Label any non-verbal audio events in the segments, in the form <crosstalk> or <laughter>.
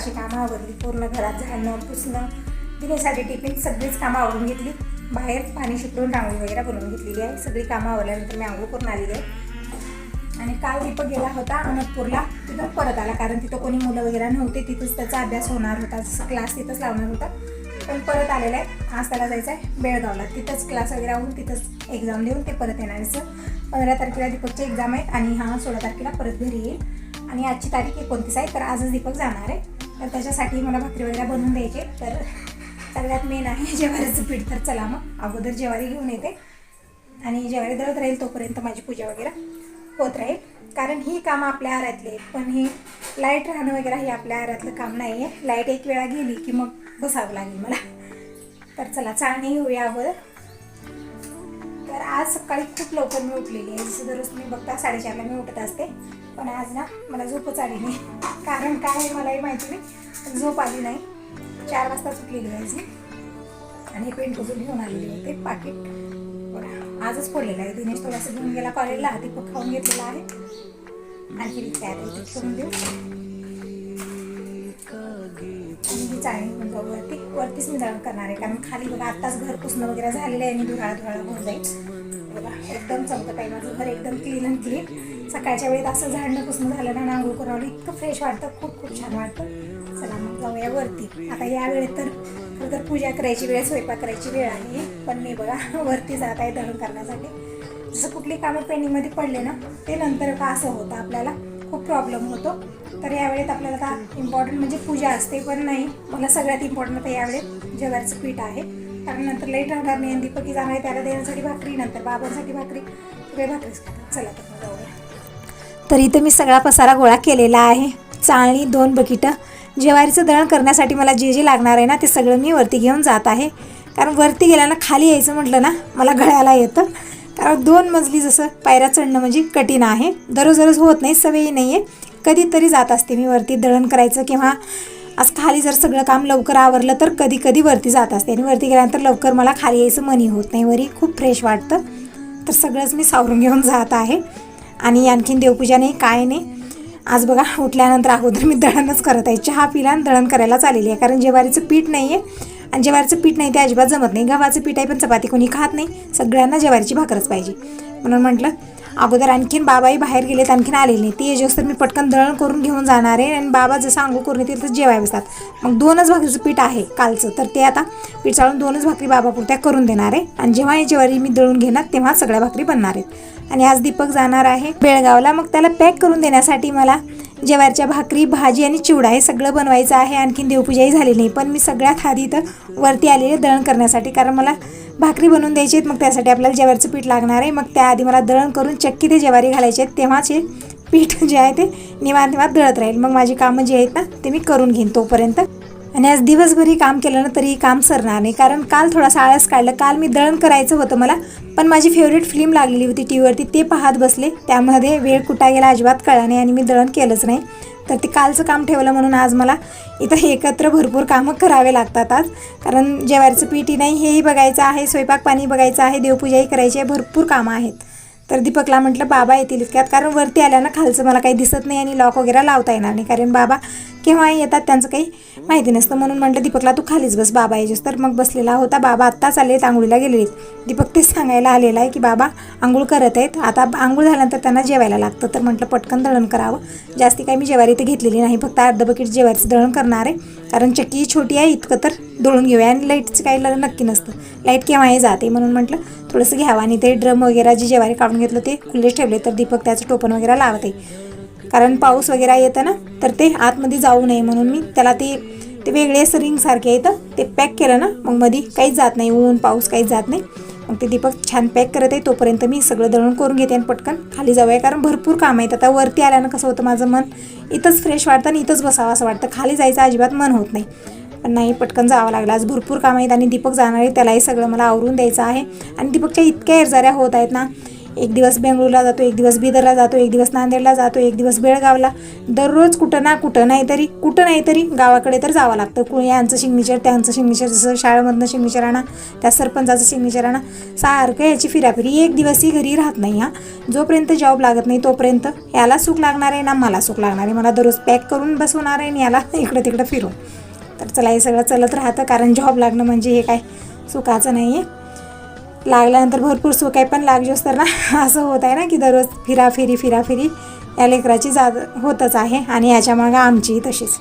आहेत कामं आवरली पूर्ण घरात झाडणं पुसणं दिनेसाठी टिफिन सगळीच कामं आवरून घेतली. बाहेर पाणी शिकवून रांगोळी वगैरे बनवून घेतलेली आहे. सगळी कामं आवरल्यानंतर मी आंघोळ करून आलेली आहे. आणि काल दीपक गेला होता अनंतपूरला. तिथं परत आला कारण तिथं कोणी मुलं वगैरे नव्हते. तिथंच त्याचा अभ्यास होणार होता. जसं क्लास तिथंच लावणार होता. पण परत आलेला आहे. आज त्याला जायचं आहे बेळगावला. तिथंच क्लास वगैरे होऊन तिथंच एक्झाम देऊन ते परत येणार आहे सर. पंधरा तारखेला दीपकचे एक्झाम आहेत आणि हा सोळा तारखेला परत घरी येईल. आणि आजची तारीख एकोणतीस आहे. तर आजच दीपक जाणार आहे. तर त्याच्यासाठी मला भाकरी वगैरे बनवून द्यायचे. तर सगळ्यात मेन आहे <laughs> जेवारीचं पीठ. तर चला मग अगोदर जेवारी घेऊन येते. आणि जेवारी दळत राहील तोपर्यंत माझी पूजा वगैरे होत राहील. कारण ही कामं आपल्या आरातली आहेत. पण ही लाइट राहणं वगैरे हे आपल्या आरातलं काम नाही आहे लाइट एक वेळा गेली की मग बसावं लागेल मला. तर चला चाळणी घेऊया अगोदर तर आज सकाळी खूप लवकर मी उठलेली आहे. जसं दररोज तुम्ही बघता साडेचारला मी उठत असते. पण आज ना मला झोपच आली नाही. कारण काय आहे मलाही माहिती नाही. झोप आली नाही. चार वाजता चुकलेली आहे आणि हे पेंट करून घेऊन आलेले होते पाकिट. बघा आजच पडलेलं आहे. दिनेश थोडासा घेऊन गेला कॉलेजला. दीपक खाऊन घेतलेला आहे. आणखी काय आता इथे करून देऊ. आणि चाळणी पण वरती वरतीच मी दळण करणार आहे. कारण खाली बघा आत्ताच घर पुसणं वगैरे झालेलं आहे. आणि धुराळा धुराळा होऊन जाईल. बघा एकदम चमकत आहे माझं घर एकदम क्लीन आणि क्लीन सकाळच्या वेळेत असं झाडणं पुसणं झालं ना आंघोळ करावं इतकं फ्रेश वाटतं खूप खूप छान वाटतं. चला मग जाऊया वरती. आता या वेळेत तर खरं तर पूजा करायची वेळ स्वयंपाक करायची वेळ आहे पण मी बघा <laughs> वरती जात आहे दळण करण्यासाठी. जसं कुठली कामं पेंडिंगमध्ये पडले ना ते नंतर का असं होतं आपल्याला खूप प्रॉब्लेम होतो. तर यावेळेत आपल्याला आता इम्पॉर्टंट म्हणजे पूजा असते पण नाही मला सगळ्यात इम्पॉर्टंट आता यावेळेत जगाचं पीठ आहे. कारण नंतर लेट राहणार नाही दीपकी जाणार आहे त्याला देण्यासाठी भाकरी नंतर बाबांसाठी भाकरी सगळे भाकरीच खातात. चला तर जाऊया. तर इथं मी सगळा पसारा गोळा केलेला आहे. चाळणी दोन बकिटं. ज्वारीचं दळण करण्यासाठी मला जे जे लागणार आहे ना ते सगळं मी वरती घेऊन जात आहे. कारण वरती गेल्यानं खाली यायचं म्हटलं ना मला गळ्याला येतं. कारण दोन मजली जसं पायऱ्या चढणं म्हणजे कठीण आहे. दररोज दररोज होत नाही सवयी नाही आहे कधीतरी जात असते मी वरती दळण करायचं किंवा आज खाली जर सगळं काम लवकर आवरलं तर कधी कधी वरती जात असते. आणि वरती गेल्यानंतर लवकर मला खाली यायचं मनी होत नाही. वरी खूप फ्रेश वाटतं. तर सगळंच मी सावरून घेऊन जात आहे. आणि आणखीन देवपूजा नाही काय नाही. आज बघा उठल्यानंतर अगोदर मी दळणच करत आहे. चहा पिला आणि दळण करायला चालेली आहे. कारण ज्वारीचं पीठ नाही आहे आणि ज्वारीचं पीठ नाही ते अजिबात जमत नाही. गव्हाचं पीठ आहे पण चपाती कोणी खात नाही. सगळ्यांना ज्वारीची भाकरच पाहिजे. म्हणून म्हटलं अगोदर आणखीन बाबाही बाहेर गेलेत आणखीन आलेले नाही ते तर मी पटकन दळण करून घेऊन जाणार आहे आणि बाबा जसं आंघोळ करून येतील तर जेवाय बसतात. मग दोनच भाकरीचं पीठ आहे कालचं तर ते आता पीठ चाळून दोनच भाकरी बाबापुरत्या करून देणार आहे. आणि जेव्हा ही ज्वारी मी दळून घेणार तेव्हा सगळ्या भाकरी बनणार आहेत. आणि आज दीपक जाणार आहे बेळगावला मग त्याला पॅक करून देण्यासाठी मला ज्वारीच्या भाकरी भाजी आणि चिवडा हे सगळं बनवायचं आहे. आणखीन देवपूजाही झाली नाही. पण मी सगळ्यात आधी इथं वरती आलेले दळण करण्यासाठी कारण मला भाकरी बनवून द्यायची आहेत मग त्यासाठी आपल्याला ज्वारीचं पीठ लागणार आहे. मग त्याआधी मला दळण करून चक्की ते ज्वारी घालायचे आहेत. तेव्हाच हे पीठ जे आहे ते निवांत निवांत दळत राहील. मग माझी कामं जी आहेत ना ते मी करून घेईन तोपर्यंत. आणि आज दिवसभरही काम केलं ना तरीही काम सरणार नाही. कारण काल थोडासा आळस काढलं. काल मी दळण करायचं होतं मला पण माझी फेवरेट फिल्म लागलेली होती टी व्हीवरती ते पाहत बसले. त्यामध्ये वेळ कुठा गेला अजिबात कळला नाही आणि मी दळण केलंच नाही. तर ते कालचं काम ठेवलं म्हणून आज मला इथं एकत्र भरपूर कामं करावे लागतात आज. कारण जेवारीचं पीठी नाही हेही बघायचं आहे स्वयंपाक पाणी बघायचं आहे देवपूजाही करायची आहे भरपूर कामं आहेत. तर दीपकला म्हटलं बाबा येतील इतक्यात. कारण वरती आल्यानं खालचं मला काही दिसत नाही आणि लॉक वगैरे लावता येणार नाही. कारण बाबा केव्हा येतात त्यांचं काही माहिती नसतं. म्हणून म्हटलं दीपकला तू खालीच बस बाबा यायचेस. तर मग बसलेला होता. बाबा आत्ताच आले आंघोळीला गेलेले दीपक तेच सांगायला आलेला आहे की बाबा आंघोळ करत आहेत. आता आंघोळ झाल्यानंतर त्यांना जेवायला लागतं. तर म्हटलं पटकन दळण करावं. जास्ती काही मी जेवारी इथे घेतलेली नाही. फक्त अर्ध बकेट जेवारीचं दळण करणार आहे. कारण चक्की छोटी आहे इतकं तर दळून घेऊया. आणि लाईटचं काही नक्की नसतं. लाइट केव्हाही जाते. म्हणून म्हटलं थोडंसं घ्यावं. आणि ते ड्रम वगैरे जे जेवारी काढून घेतलं ते खुल्लेच ठेवले. तर दीपक त्याचं टोपण वगैरे लावत आहे कारण पाऊस वगैरे येतं ना तर ते आतमध्ये जाऊ नये म्हणून मी त्याला ते ते वेगळे असं रिंगसारखे येतं ते पॅक केलं ना मग मध्ये काहीच जात नाही ऊन पाऊस काहीच जात नाही. मग ते दीपक छान पॅक करत आहे तोपर्यंत मी सगळं दळण करून घेते आणि पटकन खाली जाऊया कारण भरपूर काम आहेत. आता वरती आल्यानं कसं होतं माझं मन इथंच फ्रेश वाटतं आणि इथंच बसावं असं वाटतं. खाली जायचं अजिबात मन होत नाही. पण नाही पटकन जावं लागलं. आज भरपूर काम आहेत आणि दीपक जाणार आहे त्यालाही सगळं मला आवरून द्यायचं आहे. आणि दीपकच्या इतक्या एरजाऱ्या होत आहेत ना एक दिवस बेंगळूरला जातो एक दिवस बिदरला जातो एक दिवस नांदेडला जातो एक दिवस बेळगावला. दररोज कुठं ना कुठं नाहीतरी कुठं नाहीतरी गावाकडे तर जावं लागतं. कुणी यांचं सिग्नेचर त्यांचं सिग्नेचर जसं शाळेमधनं सिग्नेचर आणा त्या सरपंचाचं सिग्नेचर आणा सारखं याची फिराफिरी एक दिवसही घरी राहत नाही हा. जोपर्यंत जॉब लागत नाही तोपर्यंत याला सुख लागणार आहे ना मला सुख लागणार आहे? मला दररोज पॅक करून बसवणार आहे आणि याला इकडं तिकडं फिरून. तर चला हे सगळं चलत राहतं कारण जॉब लागणं म्हणजे हे काय? सुखाचं नाही आहे लागल्यानंतर भरपूर सुख आहे पण लागली तर ना <laughs> असं होत आहे ना की दररोज फिराफिरी फिराफिरी या लेकराची जा होतच आहे आणि याच्या मागं आमचीही तशीच.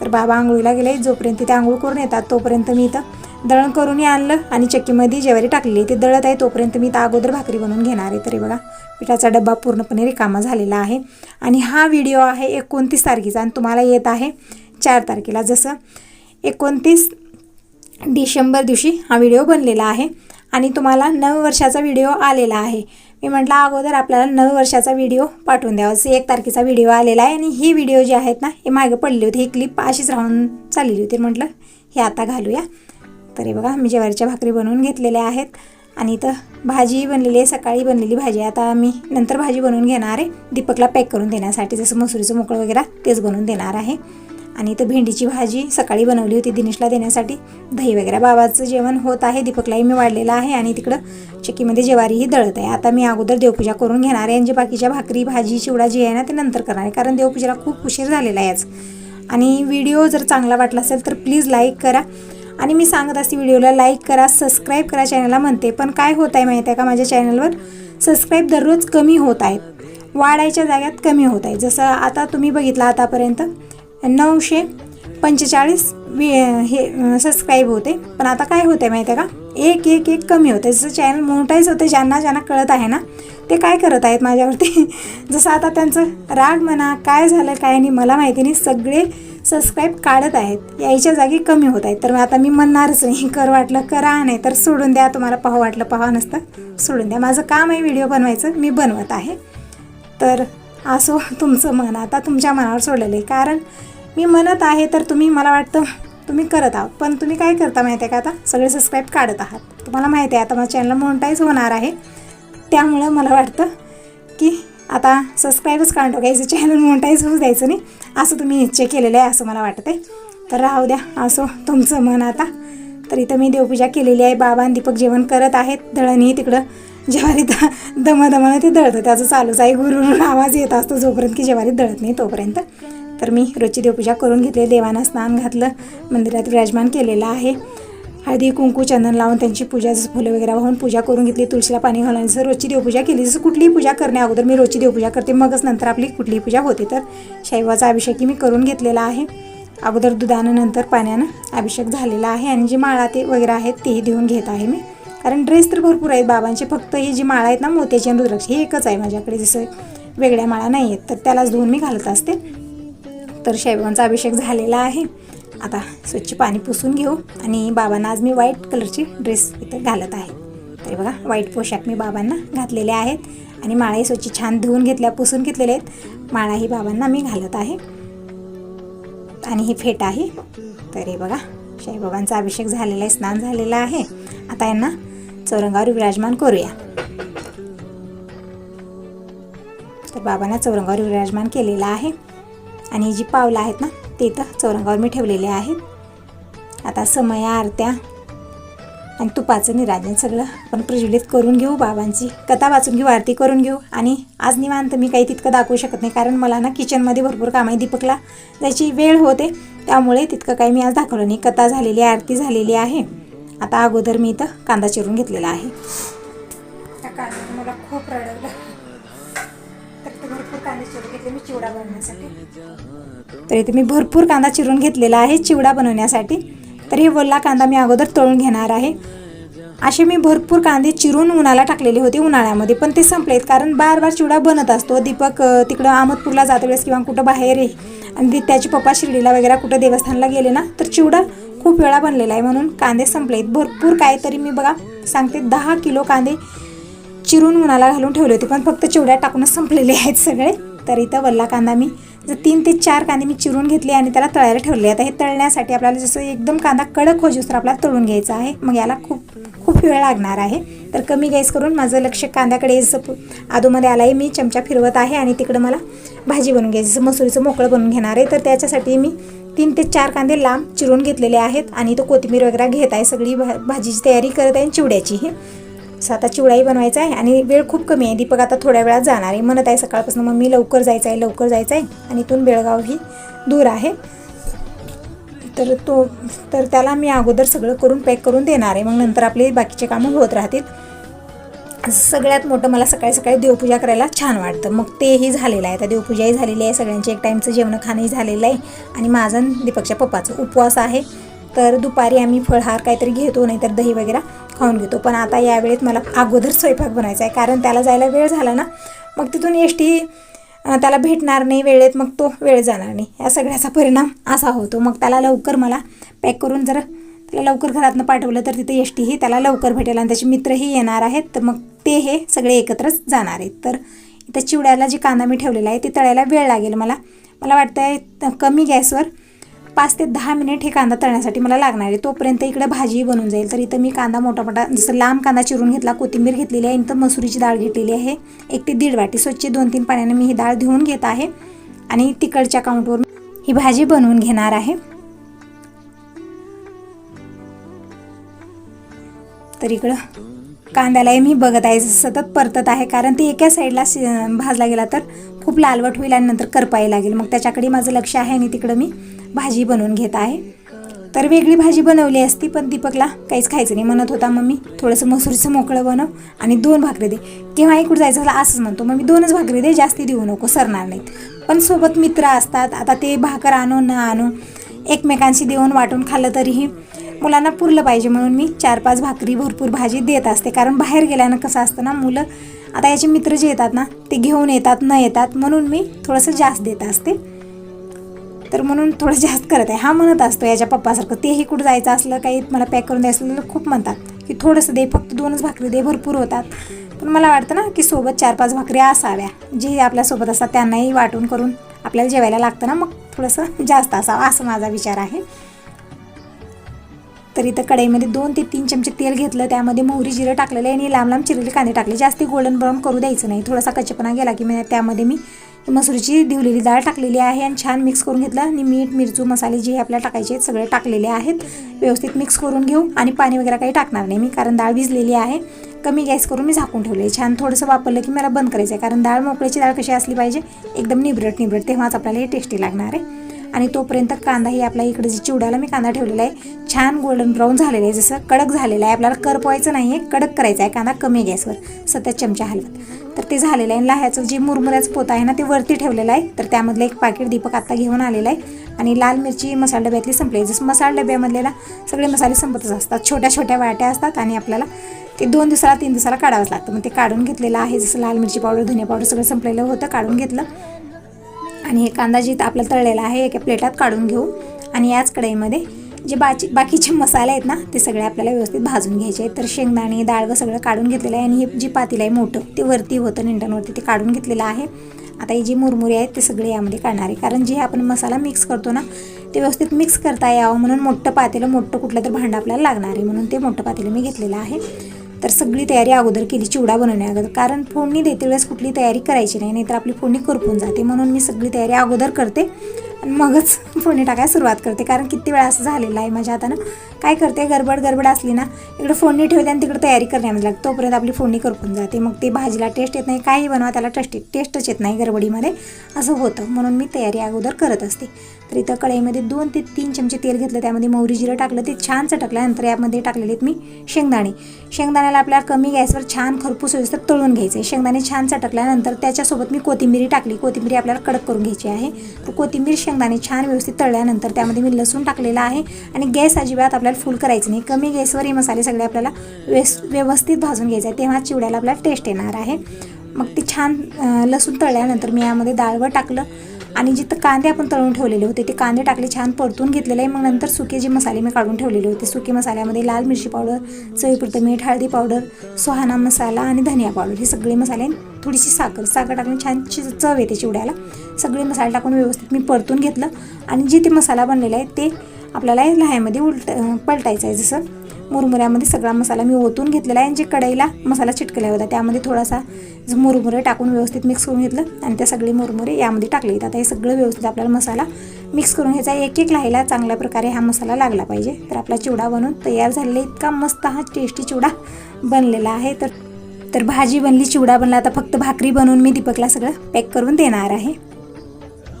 तर बाबा आंघोळीला गेले जोपर्यंत ते आंघोळ करून येतात तोपर्यंत मी इथं दळण करूनही आणलं आणि चक्कीमध्ये जेवारी टाकलेली ते दळत आहे तोपर्यंत मी इथं अगोदर भाकरी बनवून घेणार आहे. तरी बघा पिठाचा डब्बा पूर्णपणे रिकामा झालेला आहे. आणि हा व्हिडिओ आहे एकोणतीस तारखेचा आणि तुम्हाला येत आहे चार तारखेला. जसं एकोणतीस डिसेंबर दिवशी हा व्हिडिओ बनलेला आहे. आणि तुम्हाला नववर्षाचा व्हिडिओ आलेला आहे. मी म्हटलं अगोदर आपल्याला नववर्षाचा व्हिडिओ पाठवून द्यावा असं एक तारखेचा व्हिडिओ आलेला आहे आणि ही व्हिडिओ जी आहेत ना हे मागे पडली होती. ही क्लिप अशीच राहून चाललेली होती. म्हटलं हे आता घालूया. तरी बघा मी ज्वारीच्या भाकरी बनवून घेतलेल्या आहेत. आणि इथं भाजी बनलेली आहे सकाळी बनलेली भाजी. आता मी नंतर भाजी बनवून घेणार आहे. दीपकला पॅक करून देण्यासाठी जसं मसुरीचं मोकळं वगैरे तेच बनवून देणार आहे. आणि इथं भेंडीची भाजी सकाळी बनवली होती दिनेशला देण्यासाठी. दही वगैरे बाबाचं जेवण होत आहे. दीपकलाही मी वाढलेलं आहे आणि तिकडं चक्कीमध्ये ज्वारीही दळत आहे. आता मी अगोदर देवपूजा करून घेणार आहे आणि जे बाकीच्या भाकरी भाजी चिवडा जी आहे ना ते नंतर करणार आहे. कारण देवपूजेला खूप उशीर झालेला आहे आज. आणि व्हिडिओ जर चांगला वाटला असेल तर प्लीज लाईक करा. आणि मी सांगत असते व्हिडिओला लाईक करा सबस्क्राईब करा चॅनलला म्हणते. पण काय होत आहे माहिती आहे का? माझ्या चॅनलवर सबस्क्राईब दररोज कमी होत आहेत वाढायच्या जाग्यात कमी होत आहे. जसं आता तुम्ही बघितलं आतापर्यंत नऊशे पंचेचाळीस वि हे सबस्क्राईब होते. पण आता काय होते माहिती आहे का? एक एक एक कमी होते जसं चॅनल मोठाईच होते ज्यांना ज्यांना कळत आहे ना ते काय करत आहेत माझ्यावरती? <laughs> जसं आता त्यांचं राग म्हणा काय झालं काय नाही मला माहिती नाही सगळे सबस्क्राईब काढत आहेत. यायच्या जागी कमी होत आहेत. तर मग आता मी म्हणणारच नाही. <laughs> कर वाटलं करा नाही तर सोडून द्या. तुम्हाला पाहा वाटलं पाहा नसतं सोडून द्या. माझं काम आहे व्हिडिओ बनवायचं मी बनवत आहे. तर असो <laughs> तुमचं मन आता तुमच्या मनावर सोडलेलं आहे. कारण मी म्हणत आहे तर तुम्ही मला वाटतं तुम्ही करत आहात. पण तुम्ही काय करता माहिती आहे का आता? सगळे सबस्क्राईब काढत आहात. तुम्हाला माहिती आहे आता माझं चॅनल मोनटाईज होणार आहे. त्यामुळं मला वाटतं की आता सबस्क्राईबच काढून टाकायचं. चॅनल मोनटाईज होऊ द्यायचं नाही. असं तुम्ही निश्चय केलेलं आहे असं मला वाटतं आहे तर राहू द्या. असो तुमचं मन आता. तर इथं मी देवपूजा केलेली आहे. बाबा आणि दीपक जेवण करत आहेत. दळणही तिकडं ज्वारी द दमादमानं ते दळतं. त्याचं चालूच आहे. गुरुर आवाज येत असतो जोपर्यंत की ज्वारी दळत नाही तोपर्यंत. तर मी रोजची देवपूजा करून घेतली देवांना स्नान घातलं मंदिरात विराजमान केलेलं आहे. हळदी कुंकू चंदन लावून त्यांची पूजा जसं फुलं वगैरे वाहून पूजा करून घेतली तुळशीला पाणी घालून जसं रोजची देवपूजा केली जसं कुठलीही पूजा करण्या अगोदर मी रोजची देवपूजा करते मगच नंतर आपली कुठलीही पूजा होते. तर शैवाचा अभिषेकही मी करून घेतलेला आहे. अगोदर दुधानं नंतर पाण्यानं अभिषेक झालेला आहे आणि जी माळा ते वगैरे आहेत तेही देऊन घेत आहे मी. कारण ड्रेस तर भरपूर आहेत बाबांचे फक्त ही जी माळा आहेत ना मोत्याची आणि रुद्राक्ष हे एकच आहे माझ्याकडे. जसं वेगळ्या माळा नाही आहेत तर त्यालाच धुवून मी घालत असते. तर शैवांचा अभिषेक झालेला आहे. आता स्वच्छ पाणी पुसून घेऊ आणि बाबांना आज मी व्हाईट कलरची ड्रेस इथं घालत आहे. तरी बघा व्हाईट पोशाख मी बाबांना घातलेले आहेत आणि माळाही स्वच्छ छान धुवून घेतल्या पुसून घेतलेले आहेत. माळाही बाबांना मी घालत आहे. आणि ही फेट आहे तरी बघा शाईबाबांचा अभिषेक झालेला आहे स्नान झालेलं आहे. आता यांना चौरंगावर विराजमान करूया. तर बाबांना चौरंगावर विराजमान केलेलं आहे. आणि जी पावलं आहेत ना ते तर चौरंगावर मी ठेवलेले आहेत. आता समय आरत्या आणि तुपाचं निराजन सगळं आपण प्रज्वलित करून घेऊ बाबांची. कथा वाचून घेऊ आरती करून घेऊ. आणि आज निवांत मी काही तितकं दाखवू शकत नाही कारण मला ना किचनमध्ये भरपूर काम आहे. दीपकला त्याची वेळ होते त्यामुळे तितकं काही मी आज दाखवलं नाही. कथा झालेली आरती झालेली आहे. आता अगोदर मी इथं कांदा चिरून घेतलेला आहे. चिवडा बनवण्यासाठी. तर इथे मी भरपूर कांदा चिरून घेतलेला आहे चिवडा बनवण्यासाठी. तर हे वल्ला कांदा मी अगोदर तळून घेणार आहे. असे मी भरपूर कांदे चिरून उन्हाला टाकलेले होते उन्हाळ्यामध्ये पण ते संपलेत कारण बार बार चिवडा बनत असतो. दीपक तिकडं अहमदपूरला जातो वेळेस किंवा कुठं बाहेर आहे आणि त्याचे पप्पा शिर्डीला वगैरे कुठं देवस्थानला गेले ना तर चिवडा खूप वेळा बनलेला आहे म्हणून कांदे संपलेत. भरपूर काहीतरी मी बघा सांगते दहा किलो कांदे चिरून उन्हाला घालून ठेवले होते पण फक्त चिवड्या टाकूनच संपलेले आहेत सगळे. तर इथं वल्ला कांदा मी जर तीन ते चार कांदे मी चिरून घेतले आणि त्याला तळायला ठेवले. आता हे तळण्यासाठी आपल्याला जसं एकदम कांदा कडक होजूस तर आपल्याला तळून घ्यायचा आहे. मग याला खूप खूप वेळ लागणार आहे. तर कमी गॅस करून माझं लक्ष कांद्याकडे जसं आधोमध्ये आदोमध्ये आलं आहे मी चमचा फिरवत आहे आणि तिकडं मला भाजी बनवून घ्यायची. जसं मसुरीचं मोकळं बनवून घेणार आहे. तर त्याच्यासाठी मी तीन ते चार कांदे लांब चिरून घेतलेले आहेत आणि तो कोथिंबीर वगैरे घेत आहे. सगळी भा भाजीची तयारी करत आहे चिवड्याची ही. सो आता चिवडाही बनवायचा आहे आणि वेळ खूप कमी आहे. दीपक आता थोड्या वेळात जाणार आहे. म्हणत आहे सकाळपासून मग मी लवकर जायचं आहे लवकर जायचं आहे. आणि इथून बेळगाव ही दूर आहे. तर तो तर त्याला मी अगोदर सगळं करून पॅक करून देणार आहे. मग नंतर आपले बाकीचे कामं होत राहतील. सगळ्यात मोठं मला सकाळी सकाळी देवपूजा करायला छान वाटतं. मग तेही झालेलं आहे. त्या देवपूजाही झालेली आहे. सगळ्यांचे एक टाईमचं जेवण खाणंही झालेलं आहे. आणि माझं दीपकच्या पप्पाचं. उपवास आहे. तर दुपारी आम्ही फळहार काहीतरी घेतो नाहीतर दही वगैरे. खाऊन घेतो. पण आता यावेळेत मला अगोदर स्वयंपाक बनायचा आहे. कारण त्याला जायला वेळ झाला ना मग तिथून एस टी त्याला भेटणार नाही वेळेत मग तो वेळ जाणार नाही. या सगळ्याचा परिणाम असा होतो. मग त्याला लवकर मला पॅक करून जर त्याला लवकर घरातनं पाठवलं तर तिथे एस टीही त्याला लवकर भेटेल आणि त्याचे मित्रही येणार आहेत. तर मग ते हे सगळे एकत्रच जाणार आहेत. तर इथं चिवड्याला जी कांदा मी ठेवलेला आहे ते तळायला वेळ लागेल मला. मला वाटतं आहे कमी गॅसवर पाच ते दहा मिनिट हे कांदा तळण्यासाठी मला लागणार आहे. तोपर्यंत इकडे भाजी बनून जाईल. तर इथं मी कांदा मोठा मोठा जसं लांब कांदा चिरून घेतला कोथिंबीर घेतलेली आहे इथं मसुरीची डाळ घेतलेली आहे. एक ते दीड वाटी स्वच्छ दोन तीन पाण्याने मी ही डाळ धुवून घेत आहे. आणि तिकडच्या काउंटवर ही भाजी बनवून घेणार आहे. तर इकडं कांद्यालाही मी बघत आहे. सतत परतत आहे. कारण ते एका साईडला शि भाजला गेला तर खूप लालवट होईल आणि नंतर करपाई लागेल. मग त्याच्याकडे माझं लक्ष आहे आणि तिकडं मी भाजी बनवून घेत आहे. तर वेगळी भाजी बनवली असती पण दीपकला काहीच खायचं नाही. म्हणत होता मम्मी थोडंसं मसुरीचं मोकळं बनव आणि दोन भाकरी दे. किंवा कुठं जायचं झालं असंच म्हणतो मग मी दोनच भाकरी दे जास्ती देऊ नको सरणार नाहीत. पण सोबत मित्र असतात. आता ते भाकर आणू न आणू एकमेकांशी देऊन वाटून खाल्लं तरीही मुलांना पुरलं पाहिजे म्हणून मी चार पाच भाकरी भरपूर भाजी देत असते. कारण बाहेर गेल्यानं कसं असतं ना मुलं आता याचे मित्र जे येतात ना ते घेऊन येतात न येतात म्हणून मी थोडंसं जास्त देत असते. तर म्हणून थोडं जास्त करत आहे. हा म्हणत असतो याच्या पप्पासारखं तेही कुठं जायचं असलं काही मला पॅक करून द्यायचं असलं तर खूप म्हणतात की थोडंसं दे फक्त दोनच भाकरी दे भरपूर होतात. पण मला वाटतं ना की सोबत चार पाच भाकरी असाव्या. जे आपल्यासोबत असतात त्यांनाही वाटून करून आपल्याला जेवायला लागतं ना मग थोडंसं जास्त असावं असं माझा विचार आहे. तर इथं कढईमध्ये दोन ते तीन चमचे तेल घेतलं त्यामध्ये मोहरी जिरं टाकलेलं आहे आणि लांब लांब चिरलेले कांदे टाकले. जास्ती गोल्डन ब्राऊन करू द्यायचं नाही. थोडासा कच्चेपणा गेला की मग त्यामध्ये मी मसुरीची दिवलेली डाळ टाकलेली आहे आणि छान मिक्स करून घेतलं. आणि मीठ मिरचू मसाले जे आपल्याला टाकायचे आहेत सगळे टाकलेले आहेत. व्यवस्थित मिक्स करून घेऊ. आणि पाणी वगैरे काही टाकणार नाही मी कारण डाळ भिजलेली आहे. कमी गॅस करून मी झाकून ठेवले छान थोडंसं वापरलं की मला बंद करायचं आहे कारण डाळ मोकळ्याची डाळ कशी असली पाहिजे एकदम निबरट निबरट तेव्हाच आपल्याला हे टेस्टी लागणार आहे. आणि तोपर्यंत कांदा हे आपला इकडे जे चिवड्याला मी कांदा ठेवलेला आहे छान गोल्डन ब्राऊन झालेला आहे जसं कडक झालेला आहे. आपल्याला करपवायचं नाही आहे कडक करायचं आहे. कांदा कमी गॅसवर सतत चमचा हलवत. तर ते झालेलं आहे लाह्याचं जे मुरमुऱ्याचं पोत आहे ना ते वरती ठेवलेलं आहे. तर त्यामधलं एक पाकिट दीपक आत्ता घेऊन आलेलं आहे. आणि लाल मिरची मसाला डब्यातली संपली जसं मसाला डब्यामधलेला सगळे मसाले संपतच असतात. छोट्या छोट्या वाट्या असतात आणि आपल्याला ते दोन दिवसाला तीन दिवसाला काढावंच लागतं. मग ते काढून घेतलेलं आहे. जसं लाल मिरची पावडर धने पावडर सगळं संपलेलं होतं काढून घेतलं. आणि हे कांदा जिथं आपला तळलेला आहे एका प्लेटात काढून घेऊ. आणि याच कढईमध्ये जे बाची बाकीचे मसाले आहेत ना ते सगळे आपल्याला व्यवस्थित भाजून घ्यायचे आहेत. तर शेंगदाणे डाळ सगळं काढून घेतलेलं आहे. आणि हे जी पातील आहे मोठं ते वरती होतं निंटांवरती ते काढून घेतलेलं आहे. आता ही जी मुरमुरे आहेत ते सगळे यामध्ये काढणार आहे. कारण जे आपण मसाला मिक्स करतो ना ते व्यवस्थित मिक्स करता यावं म्हणून मोठं पातेलं मोठं कुठलं तर भांडं आपल्याला लागणार आहे. म्हणून ते मोठं पातेलं मी घेतलेलं आहे. तर सगळी तयारी अगोदर केली चिवडा बनवण्याअगोदर कारण फोडणी देते वेळेस कुठली तयारी करायची नाही नाहीतर आपली फोडणी करपून जाते. म्हणून मी सगळी तयारी अगोदर करते आणि मगच <laughs> फोडणी टाकायला सुरुवात करते. कारण किती वेळा असं झालेलं आहे माझ्या हातानं. काय करते गडबड गडबड असली ना इकडे फोडणी ठेवते आणि तिकडे तयारी करण्यामध्ये लागते. तोपर्यंत आपली फोडणी करपून जाते. मग ते भाजीला टेस्ट येत नाही काही बनवा त्याला टेस्ट टेस्टच येत नाही गडबडीमध्ये. असं होतं. म्हणून मी तयारी अगोदर करत असते. तर इथं कढईमध्ये दोन ते तीन चमचे तेल घेतलं त्यामध्ये मोहरी जिरं टाकलं ते छान चटकल्यानंतर यामध्ये टाकलेले आहेत मी शेंगदाणे. शेंगदाण्याला आपल्याला कमी गॅसवर छान खरपूस व्यवस्थित तळून घ्यायचे आहे. शेंगदाणे छान चटकल्यानंतर त्याच्यासोबत मी कोथिंबीरी टाकली. कोथिंबीरी आपल्याला कडक करून घ्यायची आहे. तर कोथिंबीर शेंगदाणे छान व्यवस्थित तळल्यानंतर त्यामध्ये मी लसूण टाकलेला आहे आणि गॅस अजिबात आपल्याला फुल करायचं नाही. कमी गॅसवर हे मसाले सगळे आपल्याला वेस व्यवस्थित भाजून घ्यायचे आहे तेव्हा चिवड्याला आपल्याला टेस्ट येणार आहे. मग ते छान लसूण तळल्यानंतर मी यामध्ये डाळवं टाकलं. आणि जिथं कांदे आपण तळून ठेवलेले होते ते कांदे टाकले छान परतून घेतलेले आहे. मग नंतर सुके जे मसाले मी काढून ठेवलेले होते सुके मसाल्यामध्ये लाल मिरची पावडर चवीपुरतं मीठ हळदी पावडर सुहाना मसाला आणि धनिया पावडर हे सगळे मसाले थोडीशी साखर साखर टाकून छान चव येते चिवड्याला. सगळे मसाले टाकून व्यवस्थित मी परतून घेतलं आणि जे ते मसाला बनलेला आहे ते आपल्याला लहायमध्ये उलट पलटायचं आहे. जसं मुरमुऱ्यामध्ये सगळा मसाला मी ओतून घेतलेला आहे आणि जे कढईला मसाला चिटकला होता त्यामध्ये थोडासा मुरमुरे टाकून व्यवस्थित मिक्स करून घेतलं आणि त्या सगळे मुरमुरे यामध्ये टाकले. आता हे सगळं व्यवस्थित आपल्याला मसाला मिक्स करून घ्यायचा एक एक लाहीला चांगल्या प्रकारे हा मसाला लागला पाहिजे. तर आपला चिवडा बनवून तयार झालेला आहे. इतका मस्त हा टेस्टी चिवडा बनलेला आहे. तर तर भाजी बनली चिवडा बनला. आता फक्त भाकरी बनवून मी दीपकला सगळं पॅक करून देणार आहे.